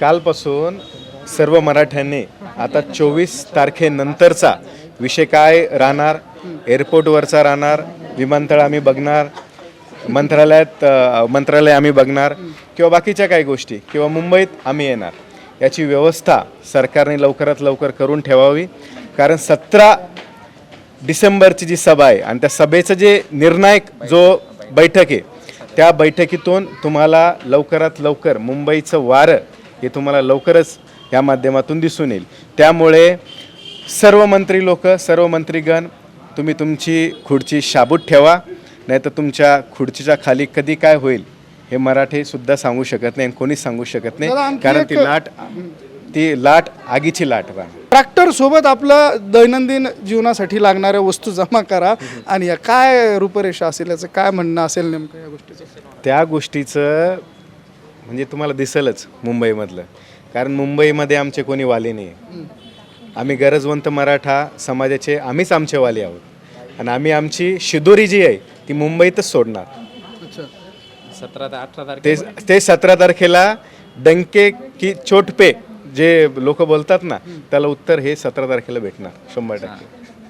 कालपासून सर्व मराठ्यांनी आता चोवीस तारखेनंतरचा विषय काय राहणार? एअरपोर्टवरचा राहणार विमानतळ आम्ही बघणार मंत्रालयात मंत्रालय आम्ही बघणार किंवा बाकीच्या काही गोष्टी किंवा मुंबईत आम्ही येणार. याची व्यवस्था सरकारने लवकरात लवकर करून ठेवावी. कारण सतरा डिसेंबरची जी सभा आहे आणि त्या सभेचं जे निर्णायक जो बैठक आहे त्या बैठकीतून तुम्हाला लवकरात लवकर मुंबईचं वारं हे तुम्हाला लवकरच या माध्यमातून दिसून येईल. त्यामुळे सर्व मंत्री लोक सर्व मंत्रीगण तुम्ही तुमची खुर्ची शाबूत ठेवा नाही तर तुमच्या खुर्चीच्या खाली कधी काय होईल हे मराठी सुद्धा सांगू शकत नाही आणि कोणीच सांगू शकत नाही. कारण ती लाट ती लाट आगीची लाट राहणार. ट्रॅक्टर सोबत आपलं दैनंदिन जीवनासाठी लागणाऱ्या वस्तू जमा करा. आणि या काय रूपरेषा असेल याचं काय म्हणणं असेल नेमकं या गोष्टीचं? त्या गोष्टीचं म्हणजे तुम्हाला दिसेलच मुंबईमधलं. कारण मुंबईमध्ये आमचे कोणी वाली नाही आहे. आम्ही गरजवंत मराठा समाजाचे आम्हीच आमचे वाली आहोत. आणि आम्ही आमची शिदोरी जी आहे ती मुंबईतच सोडणार. सतरा ते अठरा तारखे ते सतरा तारखेला डंके की चोट पे जे लोक बोलतात ना त्याला उत्तर हे सतरा तारखेला भेटणार शंभर टक्के.